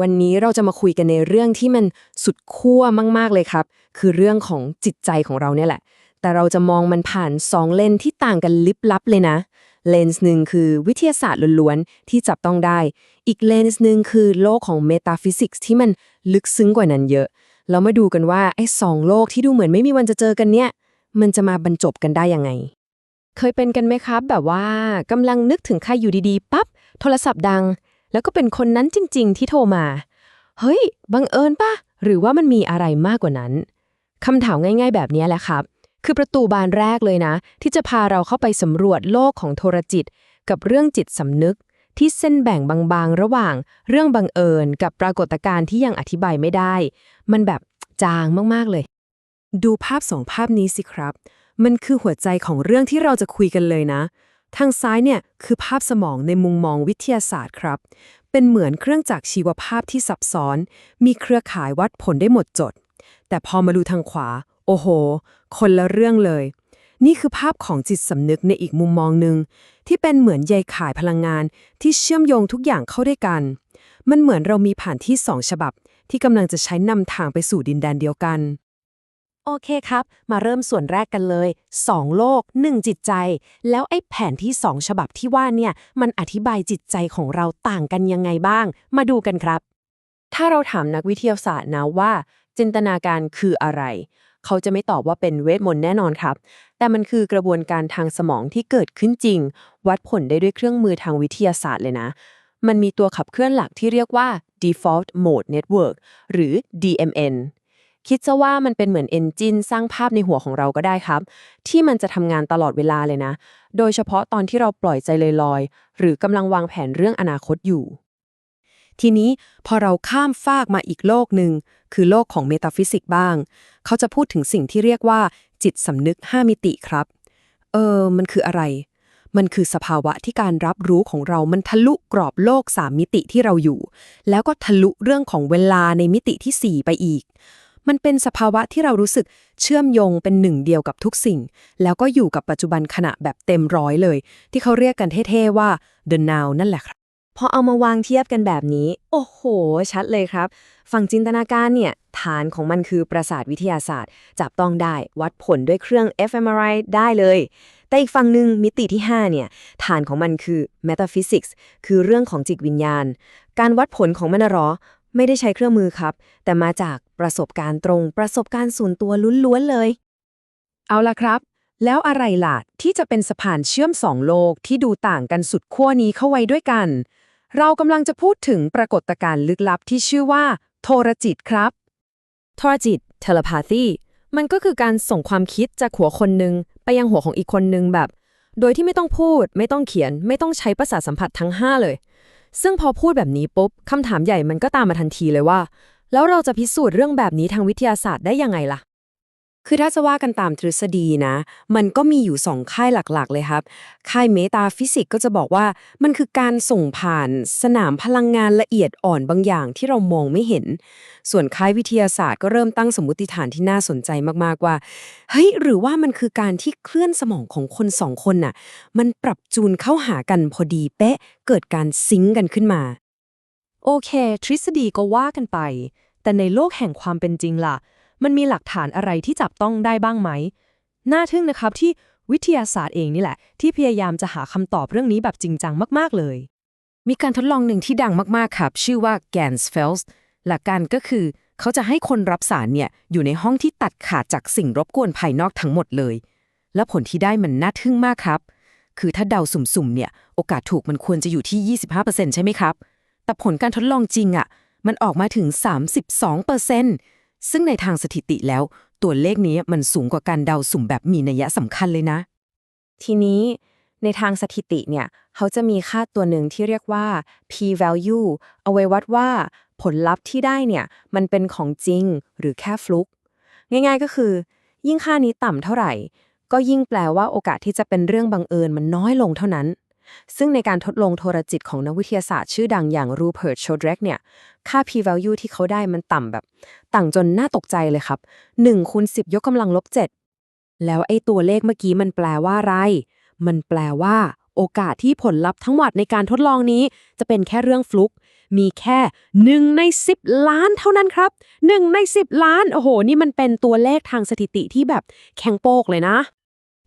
วันนี้เราจะมาคุยกันในเรื่องที่มันสุดขั้วมาก ๆ เลยครับ คือเรื่องของจิตใจของเราเนี่ยแหละ แต่เราจะมองมันผ่านสองเลนที่ต่างกันลิบลับเลยนะ เลนส์หนึ่งคือวิทยาศาสตร์ล้วนๆ ที่จับต้องได้ อีกเลนส์หนึ่งคือโลกของเมตาฟิสิกส์ที่มันลึกซึ้งกว่านั้นเยอะ เรามาดูกันว่าไอ้สองโลกที่ดูเหมือนไม่มีวันจะเจอกันเนี่ย มันจะมาบรรจบกันได้ยังไง เคยเป็นกันไหมครับ แบบว่ากำลังนึกถึงใครอยู่ดีๆ ปั๊บ โทรศัพท์ดัง แล้วก็เป็นคนนั้นจริง ๆ ที่โทรมา เฮ้ย บังเอิญปะหรือว่ามันมีอะไรมากกว่านั้นคำถามง่าย ๆ แบบนี้แหละครับ คือประตูบานแรกเลยนะ ที่จะพาเราเข้าไปสำรวจโลกของโทรจิต กับเรื่องจิตสำนึก ที่เส้นแบ่งบางๆ ระหว่าง เรื่องบังเอิญ กับปรากฏการณ์ที่ยังอธิบายไม่ได้ มันแบบจางมากๆเลย ดูภาพสองภาพนี้สิครับ มันคือหัวใจของเรื่องที่เราจะคุยกันเลยนะ ทางซ้ายเนี่ยคือภาพสมองในมุมมองวิทยาศาสตร์ครับ เป็นเหมือนเครื่องจักรชีวภาพที่ซับซ้อน มีเครือข่ายวัดผลได้หมดจด แต่พอมาดูทางขวา โอ้โห คนละเรื่องเลย นี่คือภาพของจิตสำนึกในอีกมุมมองหนึ่งที่เป็นเหมือนใยข่ายพลังงานที่เชื่อมโยงทุกอย่างเข้าด้วยกัน มันเหมือนเรามีแผนที่สองฉบับที่กำลังจะใช้นำทางไปสู่ดินแดนเดียวกัน โอเคครับ มาเริ่มส่วนแรกกันเลย 2 โลก 1 จิตใจ แล้วไอ้แผนที่ 2 ฉบับที่ว่าเนี่ย มันอธิบายจิตใจของเราต่างกันยังไงบ้าง มาดูกันครับ ถ้าเราถามนักวิทยาศาสตร์นะว่า จินตนาการคืออะไร เขาจะไม่ตอบว่าเป็นเวทมนต์แน่นอนครับ แต่มันคือกระบวนการทางสมองที่เกิดขึ้นจริง วัดผลได้ด้วยเครื่องมือทางวิทยาศาสตร์เลยนะ มันมีตัวขับเคลื่อนหลักที่เรียกว่า default mode network หรือ DMN คิดซะว่ามันเป็นเหมือนเอนจินสร้างภาพในหัวของเราก็ได้ครับ ที่มันจะทำงานตลอดเวลาเลยนะ โดยเฉพาะตอนที่เราปล่อยใจลอยๆ หรือกำลังวางแผนเรื่องอนาคตอยู่ ทีนี้พอเราข้ามฟากมาอีกโลกหนึ่ง คือโลกของเมตาฟิสิกบ้าง เขาจะพูดถึงสิ่งที่เรียกว่า จิตสำนึก 5 มิติครับ เออ มันคืออะไร มันคือสภาวะที่การรับรู้ของเรามันทะลุกรอบโลก 3 มิติที่เราอยู่ แล้วก็ทะลุเรื่องของเวลาในมิติที่ 4 ไปอีก มันเป็นสภาวะที่เรารู้สึกเชื่อมโยงเป็นหนึ่งเดียวกับทุกสิ่ง แล้วก็อยู่กับปัจจุบันขณะแบบเต็มร้อยเลย ที่เขาเรียกกันเท่ๆว่า the now นั่นแหละครับพอเอามาวางเทียบกันแบบนี้ โอ้โห ชัดเลยครับ ฝั่งจินตนาการเนี่ย ฐานของมันคือประสาทวิทยาศาสตร์ จับต้องได้วัดผลด้วยเครื่อง fMRI ได้เลย แต่อีกฝั่งหนึ่งมิติที่ 5 เนี่ย ฐานของมันคือ metaphysics คือเรื่องของจิตวิญญาณ การวัดผลของมันหรอ ไม่ได้ใช้เครื่องมือครับ แต่มาจาก ประสบการณ์ตรง ประสบการณ์ส่วนตัวล้วนๆเลย เอาละครับ แล้วอะไรล่ะที่จะเป็นสะพานเชื่อมสองโลกที่ดูต่างกันสุดขั้วนี้เข้าไว้ด้วยกัน เรากำลังจะพูดถึงปรากฏการณ์ลึกลับที่ชื่อว่า โทรจิตครับ โทรจิต telepathy มันก็คือการส่งความคิดจากหัวคนหนึ่งไปยังหัวของอีกคนหนึ่งแบบ โดยที่ไม่ต้องพูด ไม่ต้องเขียน ไม่ต้องใช้ประสาทสัมผัสทั้ง 5 เลย ซึ่งพอพูดแบบนี้ปุ๊บคำถามใหญ่มันก็ตามมาทันทีเลยว่า แล้วเราจะพิสูจน์เรื่องแบบนี้ทางวิทยาศาสตร์ได้ยังไงล่ะ คือถ้าจะว่ากันตามทฤษฎีนะ มันก็มีอยู่สองค่ายหลักๆ เลยครับ ค่ายเมตาฟิสิกส์ก็จะบอกว่ามันคือการส่งผ่านสนามพลังงานละเอียดอ่อนบางอย่างที่เรามองไม่เห็น ส่วนค่ายวิทยาศาสตร์ก็เริ่มตั้งสมมติฐานที่น่าสนใจมากๆว่าเฮ้ยหรือว่ามันคือการที่เคลื่อนสมองของคนสองคนน่ะ มันปรับจูนเข้าหากันพอดีเป๊ะ เกิดการซิงก์กันขึ้นมา โอเค ทฤษฎีก็ว่ากันไป แต่ในโลกแห่งความเป็นจริงล่ะ มันมีหลักฐานอะไรที่จับต้องได้บ้างไหม น่าทึ่งนะครับที่วิทยาศาสตร์เองนี่แหละ ที่พยายามจะหาคำตอบเรื่องนี้แบบจริงจังมาก ๆ เลย มีการทดลองหนึ่งที่ดังมาก ๆ ครับ ชื่อว่า Gansfeld หลักการก็คือ เขาจะให้คนรับสารเนี่ยอยู่ในห้องที่ตัดขาดจากสิ่งรบกวนภายนอกทั้งหมดเลย และผลที่ได้มันน่าทึ่งมากครับ คือถ้าเดาสุ่มๆเนี่ยโอกาสถูกมันควรจะอยู่ที่ 25%ใช่ไหมครับ แต่ผลการทดลองจริงอะ่ะ มันออกมาถึง 32%ซึ่งในทางสถิติแล้ว ตัวเลขนี้มันสูงกว่าการเดาสุ่มแบบมีนัยสำคัญเลยนะ ทีนี้ในทางสถิติเนี่ย เขาจะมีค่าตัวหนึ่งที่เรียกว่า p-value เอาไว้วัดว่าผลลัพธ์ที่ได้เนี่ย มันเป็นของจริงหรือแค่ฟลุก ง่ายๆก็คือ ยิ่งค่านี้ต่ำเท่าไหร่ ก็ยิ่งแปลว่าโอกาสที่จะเป็นเรื่องบังเอิญมันน้อยลงเท่านั้น ซึ่งในการทดลองโทรจิตของนักวิทยาศาสตร์ชื่อดังอย่างรูเพิร์ตโชดเรกเนี่ย ค่า p-value ที่เขาได้มันต่ำแบบ ต่างจนน่าตกใจเลยครับ1คูณ10 ยกกำลังลบ 7 แล้วไอ้ตัวเลขเมื่อกี้มันแปลว่าอะไร มันแปลว่า โอกาสที่ผลลัพธ์ทั้งหมดในการทดลองนี้ จะเป็นแค่เรื่องฟลุก มีแค่ 1 ใน 10 ล้านเท่านั้นครับ 1 ใน 10 ล้าน โอ้โห นี่มันเป็นตัวเลขทางสถิติที่แบบแข็งโปกเลยนะ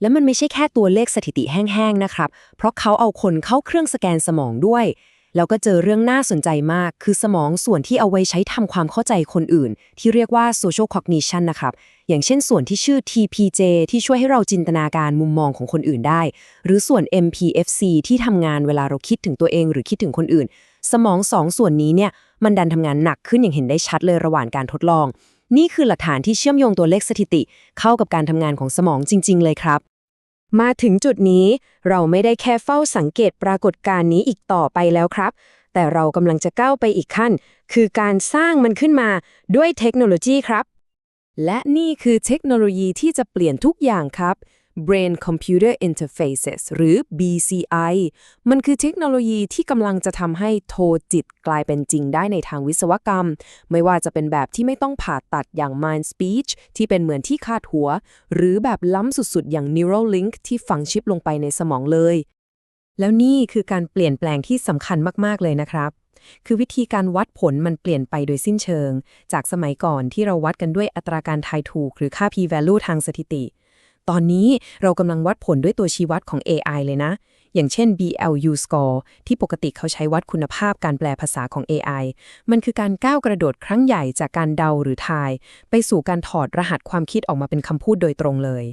และมันไม่ใช่แค่ตัวเลขสถิติแห้งๆนะครับ เพราะเขาเอาคนเข้าเครื่องสแกนสมองด้วย แล้วก็เจอเรื่องน่าสนใจมาก คือสมองส่วนที่เอาไว้ใช้ทำความเข้าใจคนอื่น ที่เรียกว่า social cognition นะครับ อย่างเช่นส่วนที่ชื่อ TPJ ที่ช่วยให้เราจินตนาการมุมมองของคนอื่นได้ หรือส่วน MPFC ที่ทำงานเวลาเราคิดถึงตัวเองหรือคิดถึงคนอื่น สมองสองส่วนนี้เนี่ยมันดันทำงานหนักขึ้นอย่างเห็นได้ชัดเลยระหว่างการทดลอง นี่คือหลักฐานที่เชื่อมโยงตัวเลขสถิติ เข้ากับการทำงานของสมองจริง ๆ เลยครับ มาถึงจุดนี้ เราไม่ได้แค่เฝ้าสังเกตปรากฏการณ์นี้อีกต่อไปแล้วครับ แต่เรากำลังจะก้าวไปอีกขั้น คือการสร้างมันขึ้นมาด้วยเทคโนโลยีครับ และนี่คือเทคโนโลยีที่จะเปลี่ยนทุกอย่างครับ Brain Computer Interfaces หรือ BCI มันคือเทคโนโลยีที่กำลังจะทำให้โทรจิตกลายเป็นจริงได้ในทางวิศวกรรม ไม่ว่าจะเป็นแบบที่ไม่ต้องผ่าตัดอย่าง Mind Speech ที่เป็นเหมือนที่คาดหัว หรือแบบล้ำสุดๆ อย่าง Neuralink ที่ฝังชิปลงไปในสมองเลย แล้วนี่คือการเปลี่ยนแปลงที่สำคัญมากๆเลยนะครับคือวิธีการวัดผลมันเปลี่ยนไปโดยสิ้นเชิง จากสมัยก่อนที่เราวัดกันด้วยอัตราการทายถูก หรือค่า p-value ทางสถิติ ตอนนี้เรากำลังวัดผลด้วยตัวชี้วัดของ AI เลยนะ อย่างเช่น BLU score ที่ปกติเขาใช้วัดคุณภาพการแปลภาษาของ AI มันคือการก้าวกระโดดครั้งใหญ่จากการเดาหรือทาย ไปสู่การถอดรหัสความคิดออกมาเป็นคำพูดโดยตรงเลย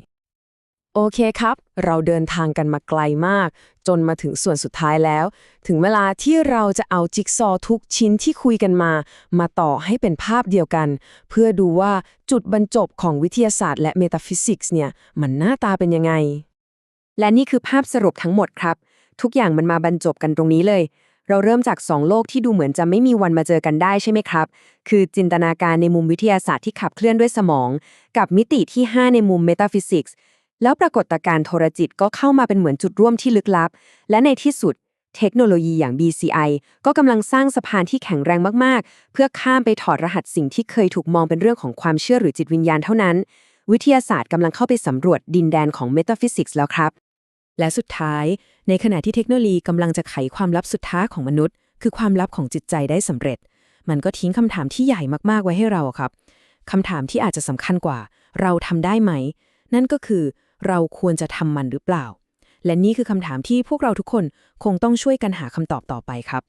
โอเคครับ เราเดินทางกันมาไกลมาก จนมาถึงส่วนสุดท้ายแล้ว ถึงเวลาที่เราจะเอาจิ๊กซอว์ทุกชิ้นที่คุยกันมา มาต่อให้เป็นภาพเดียวกัน เพื่อดูว่าจุดบรรจบของวิทยาศาสตร์และเมตาฟิสิกส์เนี่ย มันหน้าตาเป็นยังไง และนี่คือภาพสรุปทั้งหมดครับ ทุกอย่างมันมาบรรจบกันตรงนี้เลย เราเริ่มจากสองโลกที่ดูเหมือนจะไม่มีวันมาเจอกันได้ใช่ไหมครับ คือจินตนาการในมุมวิทยาศาสตร์ที่ขับเคลื่อนด้วยสมอง กับมิติที่ 5 ในมุมเมตาฟิสิกส์ แล้วปรากฏการณ์โทรจิตก็เข้ามาเป็นเหมือนจุดร่วมที่ลึกลับ และในที่สุด เทคโนโลยีอย่าง BCI ก็กำลังสร้างสะพานที่แข็งแรงมากๆ เพื่อข้ามไปถอดรหัสสิ่งที่เคยถูกมองเป็นเรื่องของความเชื่อหรือจิตวิญญาณเท่านั้น วิทยาศาสตร์กำลังเข้าไปสำรวจดินแดนของเมตาฟิสิกส์แล้วครับ และสุดท้าย ในขณะที่เทคโนโลยีกำลังจะไขความลับสุดท้ายของมนุษย์ คือความลับของจิตใจได้สำเร็จ มันก็ทิ้งคำถามที่ใหญ่มากๆไว้ให้เราครับคำถามที่อาจจะสำคัญกว่า เราทำได้ไหม นั่นก็คือ เราควรจะทำมันหรือเปล่า และนี่คือคำถามที่พวกเราทุกคนคงต้องช่วยกันหาคำตอบต่อไปครับ